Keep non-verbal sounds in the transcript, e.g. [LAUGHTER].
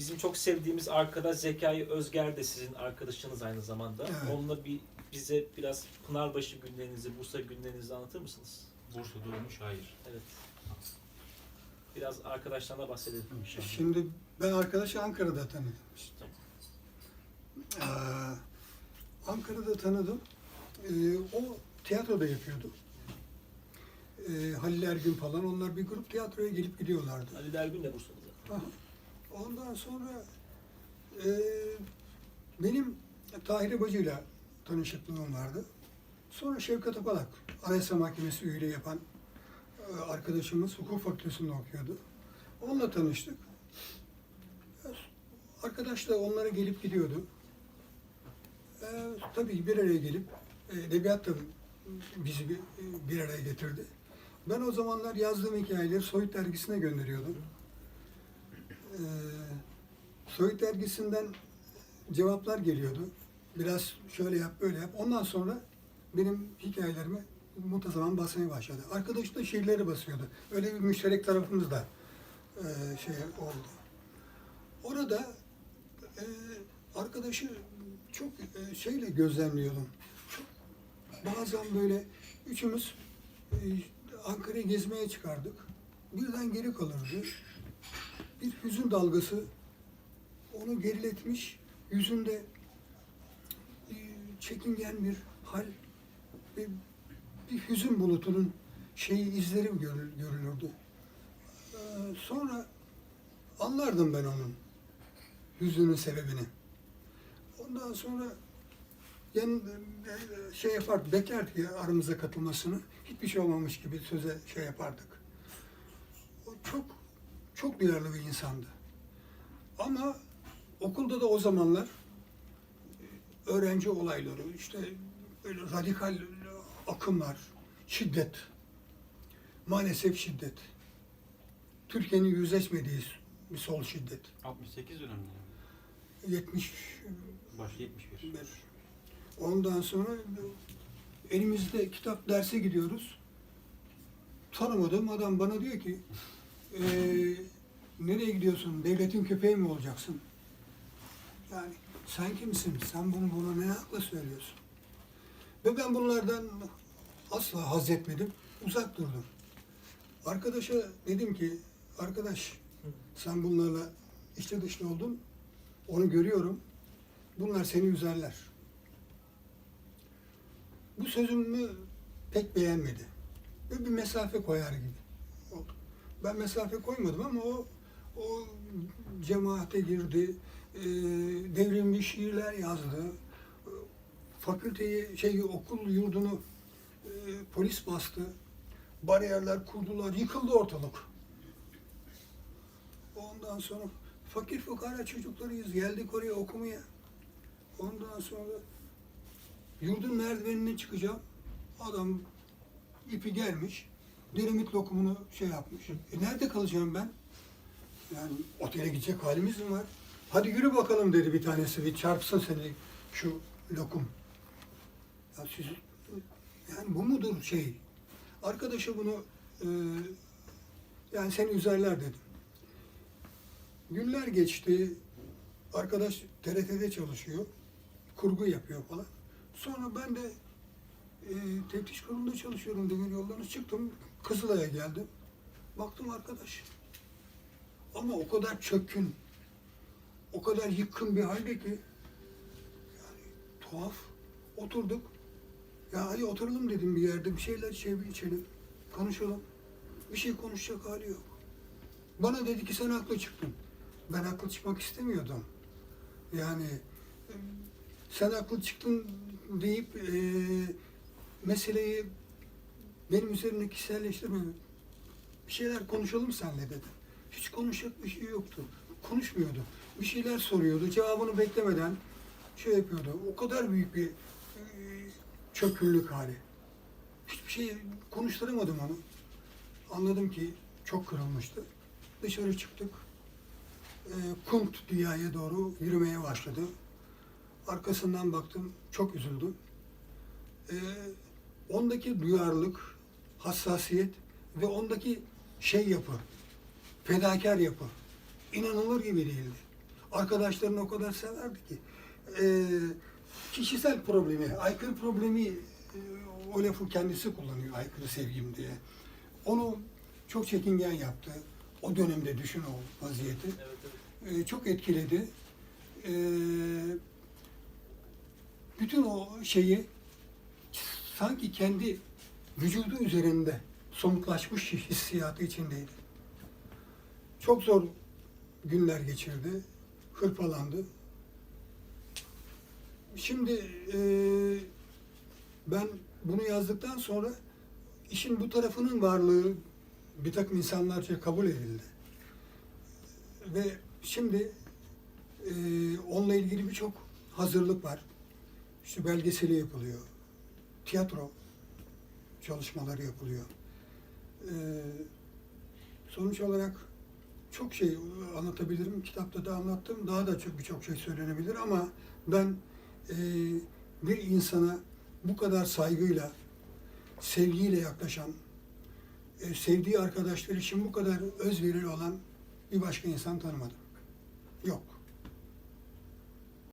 Bizim çok sevdiğimiz arkadaş Zekai Özger de sizin arkadaşınız aynı zamanda. Evet. Onunla bir bize biraz Pınarbaşı günlerinizi, Bursa günlerinizi anlatır mısınız? Bursa'da olmuş hayır. Evet. Biraz arkadaşlarına bahsedelim. Şimdi ben arkadaşı Ankara'da tanıdım. Ee, Ankara'da tanıdım. Ee, o tiyatroda yapıyordu. Ee, Halil Ergün falan onlar bir grup tiyatroya gelip gidiyorlardı. Ali Dergün de Bursa'da zaten. Aha. Ondan sonra e, benim Tahir Bacı'yla tanışıklığım vardı. Sonra Şevkat Apalak, Anayasa Mahkemesi üyeliği yapan e, arkadaşımız hukuk fakültesinde okuyordu. Onunla tanıştık. Arkadaş da onlara gelip gidiyordu. E, tabii bir araya gelip e, edebiyat da bizi bir, bir araya getirdi. Ben o zamanlar yazdığım hikayeleri Soyut dergisine gönderiyordum. Soyut dergisinden cevaplar geliyordu. Biraz şöyle yap, böyle yap. Ondan sonra benim hikayelerimi muntazaman basmaya başladı. Arkadaş da şiirleri basıyordu. Öyle bir müşterek tarafımız da e, şey oldu. Orada e, arkadaşı çok e, şeyle gözlemliyordum. Bazen böyle üçümüz e, Ankara'yı gezmeye çıkardık. Birden geri kalırdı bir hüzün dalgası onu geriletmiş. Yüzünde e, çekingen bir hal ve bir hüzün bulutunun şeyi izleri görül- görülürdü. Ee, sonra anlardım ben onun hüznünün sebebini. Ondan sonra yan, e, şey yapardı, beklerdik ya aramıza katılmasını. Hiçbir şey olmamış gibi söze şey yapardık. O çok çok duyarlı bir insandı. Ama okulda da o zamanlar e, öğrenci olayları, işte böyle radikal akımlar, şiddet, maalesef şiddet. Türkiye'nin yüzleşmediği bir sol şiddet. 68 döneminde. 70 Baş 71. bir. Ondan sonra elimizde kitap derse gidiyoruz. Tanımadığım adam bana diyor ki "Ee, nereye gidiyorsun? Devletin köpeği mi olacaksın? Yani sen kimsin? Sen bunu buna ne hakla söylüyorsun? Ve ben bunlardan asla haz etmedim. Uzak durdum. Arkadaşa dedim ki arkadaş sen bunlarla içli dışlı oldun. Onu görüyorum. Bunlar seni üzerler. Bu sözümü pek beğenmedi. Ve bir mesafe koyar gibi. Ben mesafe koymadım ama o o cemaate girdi, e, devrimli şiirler yazdı, fakülteyi, şey okul yurdunu e, polis bastı, bariyerler kurdular, yıkıldı ortalık. Ondan sonra fakir fukara çocuklarıyız, geldik oraya okumaya. Ondan sonra yurdun merdivenine çıkacağım, adam ipi gelmiş, dinamit lokumunu şey yapmış. E nerede kalacağım ben? Yani otele gidecek halimiz mi var? Hadi yürü bakalım dedi bir tanesi, bir çarpsın seni şu lokum. Ya siz, yani bu mudur şey? Arkadaşa bunu, e, yani seni üzerler dedim. Günler geçti, arkadaş TRT'de çalışıyor, kurgu yapıyor falan. Sonra ben de e, teftiş kurulunda çalışıyorum demir yollarına çıktım. Kızılay'a geldim. Baktım arkadaş. Ama o kadar çökkün, o kadar yıkkın bir halde ki yani tuhaf. Oturduk. Ya hadi oturalım dedim bir yerde bir şeyler içelim, içelim konuşalım. Bir şey konuşacak hali yok. Bana dedi ki sen haklı çıktın. Ben haklı çıkmak istemiyordum. Yani sen haklı çıktın deyip e, meseleyi benim üzerine kişiselleştirme. Bir şeyler konuşalım senle dedi. Hiç konuşacak bir şey yoktu. Konuşmuyordu. Bir şeyler soruyordu. Cevabını beklemeden şey yapıyordu. O kadar büyük bir e, çökünlük hali. Hiçbir şey konuşturamadım onu. Anladım ki çok kırılmıştı. Dışarı çıktık. E, Kunt dünyaya doğru yürümeye başladı. Arkasından baktım, çok üzüldüm. E, ondaki duyarlılık, hassasiyet ve ondaki şey yapı, fedakar yapı inanılır gibi değildi. Arkadaşlarını o kadar severdi ki. Ee, kişisel problemi, aykırı problemi e, o lafı kendisi kullanıyor aykırı sevgim diye. Onu çok çekingen yaptı. O dönemde düşün o vaziyeti. Evet, evet. Ee, çok etkiledi. Ee, bütün o şeyi sanki kendi vücudu üzerinde somutlaşmış [LAUGHS] hissiyatı içindeydi. Çok zor günler geçirdi. Hırpalandı. Şimdi eee, ben bunu yazdıktan sonra işin bu tarafının varlığı bir takım insanlarca kabul edildi. Ve şimdi eee, onunla ilgili birçok hazırlık var. İşte belgeseli yapılıyor. Tiyatro çalışmaları yapılıyor. Eee, sonuç olarak çok şey anlatabilirim. Kitapta da anlattım. Daha da çok birçok şey söylenebilir ama ben eee, bir insana bu kadar saygıyla, sevgiyle yaklaşan, e, sevdiği arkadaşlar için bu kadar özverili olan bir başka insan tanımadım. Yok.